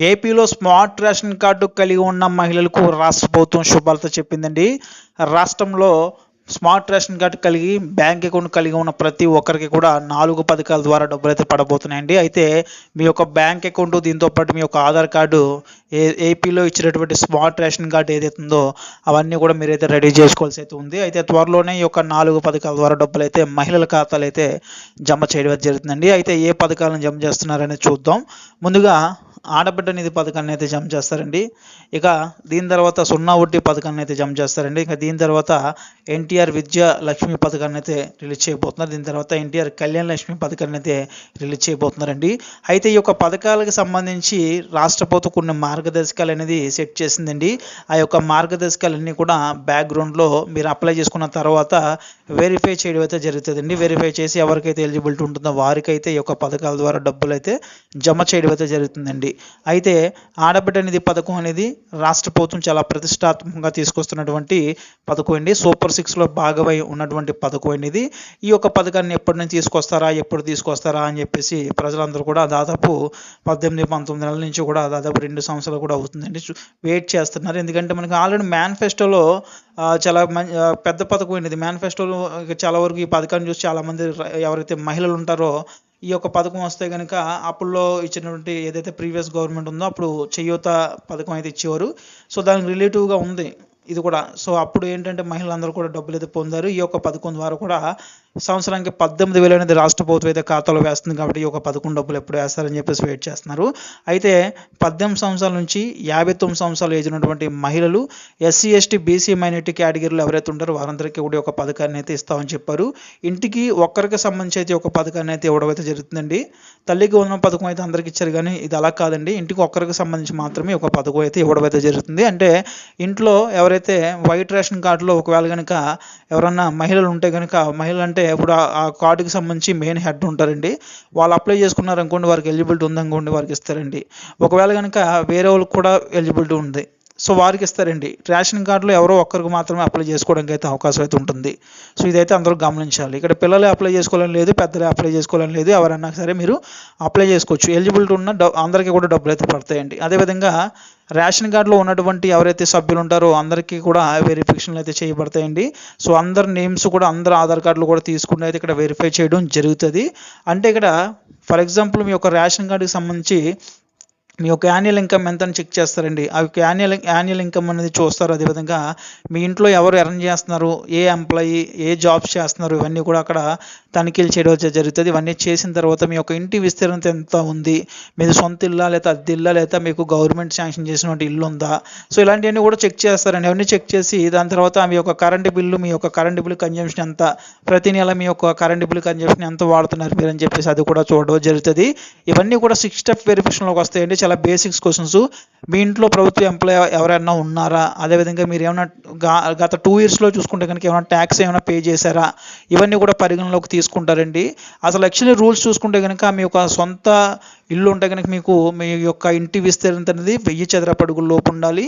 ఏపీలో smart ration card కలిగి ఉన్న మహిళలకు రాష్ట్ర ప్రభుత్వం శుభార్త చెప్పిందండి. రాష్ట్రంలో స్మార్ట్ రేషన్ కార్డు కలిగి బ్యాంక్ అకౌంట్ కలిగి ఉన్న ప్రతి ఒక్కరికి కూడా నాలుగు పథకాల ద్వారా డబ్బులు అయితే పడబోతున్నాయండి. అయితే మీ యొక్క బ్యాంక్ అకౌంట్ దీంతో పాటు మీ యొక్క ఆధార్ కార్డు ఏ ఏపీలో ఇచ్చినటువంటి స్మార్ట్ రేషన్ కార్డు ఏదైతే ఉందో అవన్నీ కూడా మీరైతే రెడీ చేసుకోవాల్సి అయితే ఉంది. అయితే త్వరలోనే ఈ యొక్క నాలుగు పథకాల ద్వారా డబ్బులు అయితే మహిళల ఖాతాలు అయితే జమ చేయడం జరుగుతుందండి. అయితే ఏ పథకాలను జమ చేస్తున్నారనేది చూద్దాం. ముందుగా ఆడబిడ్డ నిధి పథకాన్ని అయితే జమ చేస్తారండి. ఇక దీని తర్వాత సున్నా వడ్డీ పథకాన్ని అయితే జమ చేస్తారండి. ఇక దీని తర్వాత ఎన్టీఆర్ విద్యా లక్ష్మి పథకాన్ని అయితే రిలీజ్ చేయబోతున్నారు. దీని తర్వాత ఎన్టీఆర్ కళ్యాణ లక్ష్మి పథకాన్ని అయితే రిలీజ్ చేయబోతున్నారండి. అయితే ఈ యొక్క పథకాలకు సంబంధించి రాష్ట్ర ప్రభుత్వం కొన్ని మార్గదర్శకాలు అనేది సెట్ చేసిందండి. ఆ యొక్క మార్గదర్శకాలన్నీ కూడా బ్యాక్గ్రౌండ్లో మీరు అప్లై చేసుకున్న తర్వాత వెరిఫై చేయడం అయితే జరుగుతుందండి. వెరిఫై చేసి ఎవరికైతే ఎలిజిబిలిటీ ఉంటుందో వారికైతే ఈ యొక్క పథకాల ద్వారా డబ్బులు అయితే జమ చేయడం అయితే జరుగుతుందండి. అయితే ఆడబిడ్డ అనేది పథకం అనేది రాష్ట్ర ప్రభుత్వం చాలా ప్రతిష్టాత్మకంగా తీసుకొస్తున్నటువంటి పథకం అండి. సూపర్ సిక్స్లో భాగమై ఉన్నటువంటి పథకం అనేది ఈ యొక్క పథకాన్ని ఎప్పటి నుంచి తీసుకొస్తారా ఎప్పుడు తీసుకొస్తారా అని చెప్పేసి ప్రజలందరూ కూడా దాదాపు పద్దెనిమిది పంతొమ్మిది నెలల నుంచి కూడా దాదాపు రెండు సంవత్సరాలు కూడా అవుతుందండి. వెయిట్ చేస్తున్నారు. ఎందుకంటే మనకి ఆల్రెడీ మేనిఫెస్టోలో చాలా పెద్ద పథకం అనేది మేనిఫెస్టోలో చాలా వరకు ఈ పథకాన్ని చూసి చాలామంది ఎవరైతే మహిళలు ఉంటారో ఈ యొక్క పథకం వస్తే కనుక అప్పుల్లో ఇచ్చినటువంటి ఏదైతే ప్రీవియస్ గవర్నమెంట్ ఉందో అప్పుడు చేయూత పథకం అయితే ఇచ్చేవారు. సో దానికి రిలేటివ్గా ఉంది ఇది కూడా. సో అప్పుడు ఏంటంటే మహిళలందరూ కూడా డబ్బులు అయితే పొందారు. ఈ యొక్క పథకం ద్వారా కూడా సంవత్సరానికి పద్దెనిమిది వేలు అనేది రాష్ట్ర ప్రభుత్వం అయితే ఖాతాలో వేస్తుంది కాబట్టి ఈ యొక్క పథకం డబ్బులు ఎప్పుడు వేస్తారని చెప్పేసి వెయిట్ చేస్తున్నారు. అయితే పద్దెనిమిది సంవత్సరాల నుంచి యాభై తొమ్మిది సంవత్సరాలు ఏజ్ ఉన్నటువంటి మహిళలు ఎస్సీ ఎస్టీ బీసీ మైనార్టీ కేటగిరీలో ఎవరైతే ఉంటారో వారందరికీ కూడా ఒక పథకాన్ని అయితే ఇస్తామని చెప్పారు. ఇంటికి ఒక్కరికి సంబంధించి అయితే ఒక పథకాన్ని అయితే ఇవ్వడం అయితే జరుగుతుందండి. తల్లికి ఉన్న పథకం అయితే అందరికి ఇచ్చారు కానీ ఇది అలా కాదండి. ఇంటికి ఒక్కరికి సంబంధించి మాత్రమే ఒక పథకం అయితే ఇవ్వడం అయితే జరుగుతుంది. అంటే ఇంట్లో ఎవరైతే వైట్ రేషన్ కార్డులో ఒకవేళ కనుక ఎవరన్నా మహిళలు ఉంటే కనుక మహిళలు అంటే ఇప్పుడు ఆ- కార్డుకి సంబంధించి మెయిన్ హెడ్ ఉంటారండి. వాళ్ళు అప్లై చేసుకున్నారు అనుకోండి వారికి ఎలిజిబిలిటీ ఉందనుకోండి వారికి ఇస్తారండి. ఒకవేళ కనుక వేరే వాళ్ళకి కూడా ఎలిజిబిలిటీ ఉంది. సో వారికి ఇస్తారండి రేషన్ కార్డులో ఎవరో ఒక్కరికి మాత్రమే అప్లై చేసుకోవడానికి అయితే అవకాశం అయితే ఉంటుంది. సో ఇదైతే అందరూ గమనించాలి. ఇక్కడ పిల్లలే అప్లై చేసుకోవాలని లేదు పెద్దలే అప్లై చేసుకోవాలని లేదు. ఎవరన్నా సరే మీరు అప్లై చేసుకోవచ్చు. ఎలిజిబిలిటీ ఉన్న అందరికీ కూడా డబ్బులు అయితే పడతాయండి. అదేవిధంగా రేషన్ కార్డులో ఉన్నటువంటి ఎవరైతే సభ్యులు ఉంటారో అందరికీ కూడా వెరిఫికేషన్లు అయితే చేయబడతాయండి. సో అందరి నేమ్స్ కూడా అందరు ఆధార్ కార్డులు కూడా తీసుకుని అయితే ఇక్కడ వెరిఫై చేయడం జరుగుతుంది. అంటే ఇక్కడ ఫర్ ఎగ్జాంపుల్ మీ యొక్క రేషన్ కార్డుకి సంబంధించి మీ యొక్క యాన్యువల్ ఇన్కమ్ ఎంత అని చెక్ చేస్తారండి? ఆ యొక్క యాన్యువల్ యాన్యువల్ ఇన్కమ్ అనేది చూస్తారు అదేవిధంగా మీ ఇంట్లో ఎవరు ఎర్న్ చేస్తున్నారు? ఏ ఎంప్లాయీ ఏ జాబ్స్ చేస్తున్నారు? ఇవన్నీ కూడా అక్కడ తనిఖీలు చేయడం జరుగుతుంది. ఇవన్నీ చేసిన తర్వాత మీ యొక్క ఇంటి విస్తీర్ణత ఎంత ఉంది? మీది సొంత ఇల్లా లేదా అద్దె ఇల్లా? లేదా మీకు గవర్నమెంట్ శాంక్షన్ చేసినటువంటి ఇల్లు ఉందా? సో ఇలాంటివన్నీ కూడా చెక్ చేస్తారండి. అవన్నీ చెక్ చేసి దాని తర్వాత మీ యొక్క కరెంటు బిల్లు మీ యొక్క కరెంటు బిల్లు కన్జంప్షన్ ఎంత? ప్రతి నెల మీ యొక్క కరెంటు బిల్లు కన్జంప్షన్ ఎంత వాడుతున్నారు మీరు అని చెప్పేసి అది కూడా చూడడం జరుగుతుంది. ఇవన్నీ కూడా సిక్స్ స్టెప్ వెరిఫికేషన్లోకి వస్తాయండి. చాలా బేసిక్స్ క్వశ్చన్స్ మీ ఇంట్లో ప్రభుత్వ ఎంప్లాయ్ ఎవరైనా ఉన్నారా? అదేవిధంగా మీరు ఏమైనా గత టూ ఇయర్స్లో చూసుకుంటే కనుక ఏమైనా ట్యాక్స్ ఏమైనా పే చేశారా? ఇవన్నీ కూడా పరిగణలోకి తీసుకుంటారండి. అసలు యాక్చువల్లీ రూల్స్ చూసుకుంటే కనుక మీ యొక్క సొంత ఇల్లు ఉంటే కనుక మీకు మీ యొక్క ఇంటి విస్తీర్ణత అనేది వెయ్యి చదరపు లోపు ఉండాలి.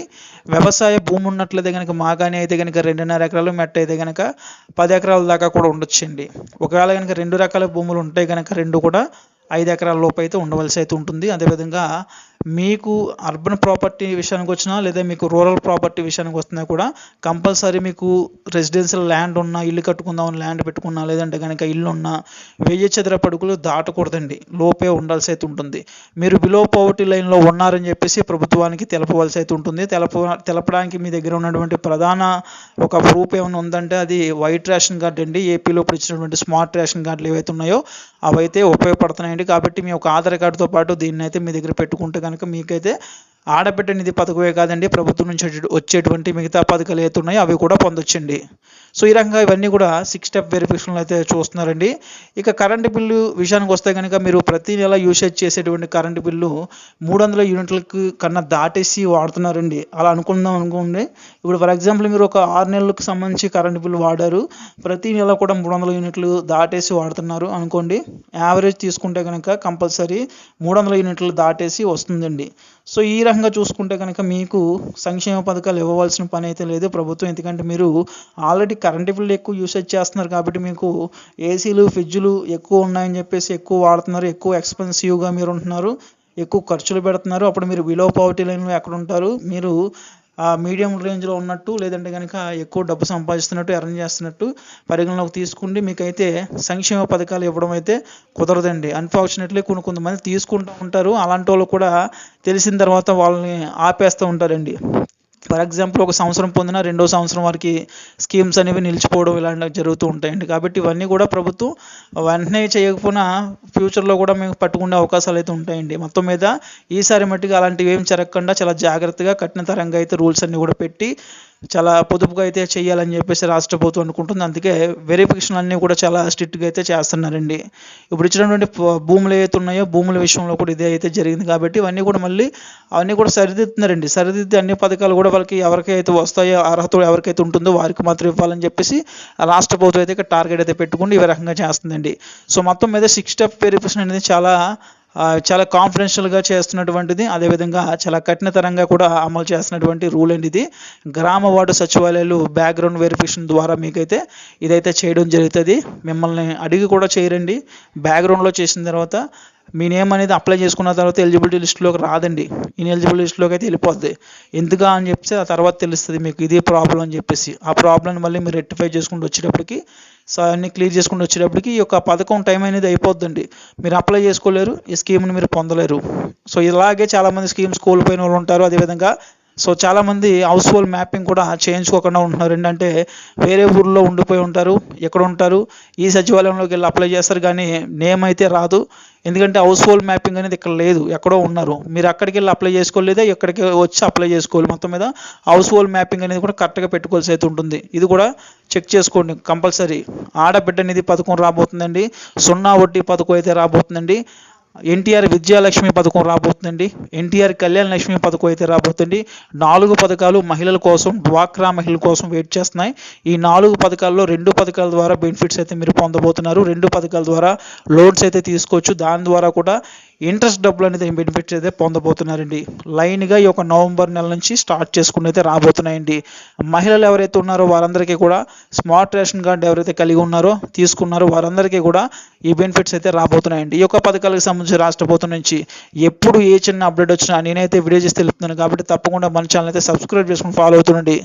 వ్యవసాయ భూమి ఉన్నట్లయితే కనుక మాగానే అయితే కనుక రెండున్నర ఎకరాలు మెట్ట అయితే కనుక పది ఎకరాల దాకా కూడా ఉండొచ్చండి. ఒకవేళ కనుక రెండు రకాల భూములు ఉంటే కనుక రెండు కూడా ఐదు ఎకరాల లోపు అయితే ఉండవలసి అయితే ఉంటుంది. అదేవిధంగా మీకు అర్బన్ ప్రాపర్టీ విషయానికి వచ్చినా లేదా మీకు రూరల్ ప్రాపర్టీ విషయానికి వస్తున్నా కూడా కంపల్సరీ మీకు రెసిడెన్షియల్ ల్యాండ్ ఉన్నా ఇల్లు కట్టుకుందాం ల్యాండ్ పెట్టుకున్నా లేదంటే కనుక ఇల్లు ఉన్నా వెయ్యి చదర పడుకులు దాటకూడదండి. లోపే ఉండాల్సి అయితే ఉంటుంది. మీరు బిలో పవర్టీ లైన్లో ఉన్నారని చెప్పేసి ప్రభుత్వానికి తెలపవలసి అయితే ఉంటుంది. తెలప తెలపడానికి మీ దగ్గర ఉన్నటువంటి ప్రధాన ఒక ప్రూఫ్ ఏమైనా ఉందంటే అది వైట్ రేషన్ కార్డ్ అండి. ఏపీలో ఇప్పుడు ఇచ్చినటువంటి స్మార్ట్ రేషన్ కార్డులు ఏవైతే ఉన్నాయో అవైతే ఉపయోగపడుతున్నాయండి. కాబట్టి మీ యొక్క ఆధార్ కార్డుతో పాటు దీన్ని అయితే మీ దగ్గర పెట్టుకుంటే కనుక మీకైతే ఆడబిడ్డ నిధి పథకమే కాదండి ప్రభుత్వం నుంచి వచ్చేటువంటి మిగతా పథకాలు ఏవైతే ఉన్నాయో అవి కూడా పొందొచ్చండి. సో ఈ రకంగా ఇవన్నీ కూడా సిక్స్ స్టెప్ వెరిఫికేషన్లు అయితే చూస్తున్నారండి. ఇక కరెంటు బిల్లు విషయానికి వస్తే కనుక మీరు ప్రతి నెల యూసేజ్ చేసేటువంటి కరెంటు బిల్లు మూడు వందల యూనిట్లకు కన్నా దాటేసి వాడుతున్నారండి. అలా అనుకుందాం అనుకోండి. ఇప్పుడు ఫర్ ఎగ్జాంపుల్ మీరు ఒక ఆరు నెలలకు సంబంధించి కరెంటు బిల్లు వాడారు. ప్రతి నెల కూడా మూడు వందల యూనిట్లు దాటేసి వాడుతున్నారు అనుకోండి. యావరేజ్ తీసుకుంటే కనుక కంపల్సరీ మూడు వందల యూనిట్లు దాటేసి వస్తుందండి. సో ఈ రకంగా చూసుకుంటే కనుక మీకు సంక్షేమ పథకాలు ఇవ్వవలసిన పని అయితే లేదు ప్రభుత్వం. ఎందుకంటే మీరు ఆల్రెడీ కరెంట్ బిల్లు ఎక్కువ యూసేజ్ చేస్తున్నారు కాబట్టి మీకు ఏసీలు ఫ్రిడ్జ్లు ఎక్కువ ఉన్నాయని చెప్పేసి ఎక్కువ వాడుతున్నారు ఎక్కువ ఎక్స్పెన్సివ్గా మీరు ఉంటున్నారు ఎక్కువ ఖర్చులు పెడుతున్నారు. అప్పుడు మీరు బిలో పావర్టీ లైన్లో ఎక్కడ ఉంటారు? మీరు మీడియం రేంజ్లో ఉన్నట్టు లేదంటే కనుక ఎక్కువ డబ్బు సంపాదిస్తున్నట్టు ఎర్న్ చేస్తున్నట్టు పరిగణలోకి తీసుకుంటే మీకైతే సంక్షేమ పథకాలు ఇవ్వడం అయితే కుదరదండి. అన్ఫార్చునేట్లీ కొన్ని కొంతమంది తీసుకుంటూ ఉంటారు. అలాంటి వాళ్ళు కూడా తెలిసిన తర్వాత వాళ్ళని ఆపేస్తూ ఉంటారండి. ఫర్ ఎగ్జాంపుల్ ఒక సంవత్సరం పొందిన రెండో సంవత్సరం వారికి స్కీమ్స్ అనేవి నిలిచిపోవడం ఇలాంటివి జరుగుతూ ఉంటాయండి. కాబట్టి ఇవన్నీ కూడా ప్రభుత్వం వెంటనే చేయకపోయినా ఫ్యూచర్లో కూడా మేము పట్టుకునే అవకాశాలు అయితే ఉంటాయండి. మొత్తం మీద ఈసారి మట్టిగా అలాంటివి ఏం జరగకుండా చాలా జాగ్రత్తగా కఠినతరంగా అయితే రూల్స్ అన్నీ కూడా పెట్టి చాలా పొదుపుగా అయితే చేయాలని చెప్పేసి రాష్ట్ర ప్రభుత్వం అనుకుంటుంది. అందుకే వెరిఫికేషన్ అన్నీ కూడా చాలా స్ట్రిక్ట్గా అయితే చేస్తున్నారండి. ఇప్పుడు ఇచ్చినటువంటి భూములు ఏవైతే ఉన్నాయో భూముల విషయంలో కూడా ఇదే అయితే జరిగింది కాబట్టి ఇవన్నీ కూడా మళ్ళీ అవన్నీ కూడా సరిదిద్దుతున్నారండి. సరిదిద్ది అన్ని పథకాలు కూడా వాళ్ళకి ఎవరికైతే వస్తాయో అర్హత ఎవరికైతే ఉంటుందో వారికి మాత్రం ఇవ్వాలని చెప్పేసి రాష్ట్ర ప్రభుత్వం అయితే టార్గెట్ అయితే పెట్టుకుని ఈ రకంగా చేస్తుందండి. సో మొత్తం మీద సిక్స్ స్టెప్ వెరిఫికేషన్ అనేది చాలా చాలా కాన్ఫిడెన్షియల్గా చేస్తున్నటువంటిది అదేవిధంగా చాలా కఠినతరంగా కూడా అమలు చేస్తున్నటువంటి రూల్ అండి ఇది. గ్రామ వార్డు సచివాలయాలు బ్యాక్గ్రౌండ్ వెరిఫికేషన్ ద్వారా మీకైతే ఇదైతే చేయడం జరుగుతుంది. మిమ్మల్ని అడిగి కూడా చేయరండి. బ్యాక్గ్రౌండ్లో చేసిన తర్వాత మీ నేమ్ అనేది అప్లై చేసుకున్న తర్వాత ఎలిజిబిలిటీ లిస్టులోకి రాదండి. ఇన్ఎలిజిబిలిటీ లిస్టులోకి అయితే వెళ్ళిపోద్ది. ఎందుకా అని చెప్తే ఆ తర్వాత తెలుస్తుంది మీకు ఇది ప్రాబ్లం అని చెప్పేసి. ఆ ప్రాబ్లం మళ్ళీ మీరు రెక్టిఫై చేసుకుంటూ వచ్చేటప్పటికి సో అవన్నీ క్లియర్ చేసుకుంటూ వచ్చేటప్పటికి ఈ యొక్క పథకం టైం అనేది అయిపోద్దండి. మీరు అప్లై చేసుకోలేరు ఈ స్కీమ్ని మీరు పొందలేరు. సో ఇలాగే చాలామంది స్కీమ్స్ కోల్పోయిన వాళ్ళు ఉంటారు. అదేవిధంగా సో చాలామంది హౌస్ హోల్డ్ మ్యాపింగ్ కూడా చేయించుకోకుండా ఉంటున్నారు. ఏంటంటే వేరే ఊర్లో ఉండిపోయి ఉంటారు ఎక్కడ ఉంటారు ఈ సచివాలయంలోకి వెళ్ళి అప్లై చేస్తారు కానీ నేమ్ అయితే రాదు. ఎందుకంటే హౌస్ హోల్డ్ మ్యాపింగ్ అనేది ఇక్కడ లేదు ఎక్కడో ఉన్నారు. మీరు అక్కడికి వెళ్ళి అప్లై చేసుకోలేదా ఇక్కడికి వచ్చి అప్లై చేసుకోవాలి? మొత్తం మీద హౌస్ హోల్డ్ మ్యాపింగ్ అనేది కూడా కరెక్ట్గా పెట్టుకోవాల్సి అయితే ఉంటుంది. ఇది కూడా చెక్ చేసుకోండి కంపల్సరీ. ఆడబిడ్డ నిధి పథకం రాబోతుందండి సున్నా వడ్డీ పథకం అయితే రాబోతుందండి. ఎన్టీఆర్ విద్యాలక్ష్మి పథకం రాబోతుందండి. ఎన్టీఆర్ కళ్యాణ లక్ష్మి పథకం అయితే రాబోతుంది నాలుగు పథకాలు మహిళల కోసం డ్వాక్రా మహిళల కోసం వెయిట్ చేస్తున్నాయి. ఈ నాలుగు పథకాల్లో రెండు పథకాల ద్వారా బెనిఫిట్స్ అయితే మీరు పొందబోతున్నారు. రెండు పథకాల ద్వారా లోన్స్ అయితే తీసుకోవచ్చు. దాని ద్వారా కూడా ఇంట్రెస్ట్ డబ్బులు అనేది బెనిఫిట్స్ అయితే పొందబోతున్నారండి. లైన్గా ఈ యొక్క నవంబర్ నెల నుంచి స్టార్ట్ చేసుకుని అయితే రాబోతున్నాయండి. మహిళలు ఎవరైతే ఉన్నారో వారందరికీ కూడా స్మార్ట్ రేషన్ కార్డు ఎవరైతే కలిగి ఉన్నారో తీసుకున్నారో వారందరికీ కూడా ఈ బెనిఫిట్స్ అయితే రాబోతున్నాయండి. ఈ యొక్క పథకాలకు సంబంధించి రాష్ట్ర ప్రభుత్వం నుంచి ఎప్పుడు ఏ చిన్న అప్డేట్ వచ్చినా నేనైతే వీడియో చేసి తెలుపుతున్నాను కాబట్టి తప్పకుండా మన ఛానల్ అయితే సబ్స్క్రైబ్ చేసుకుని ఫాలో అవుతుండండి.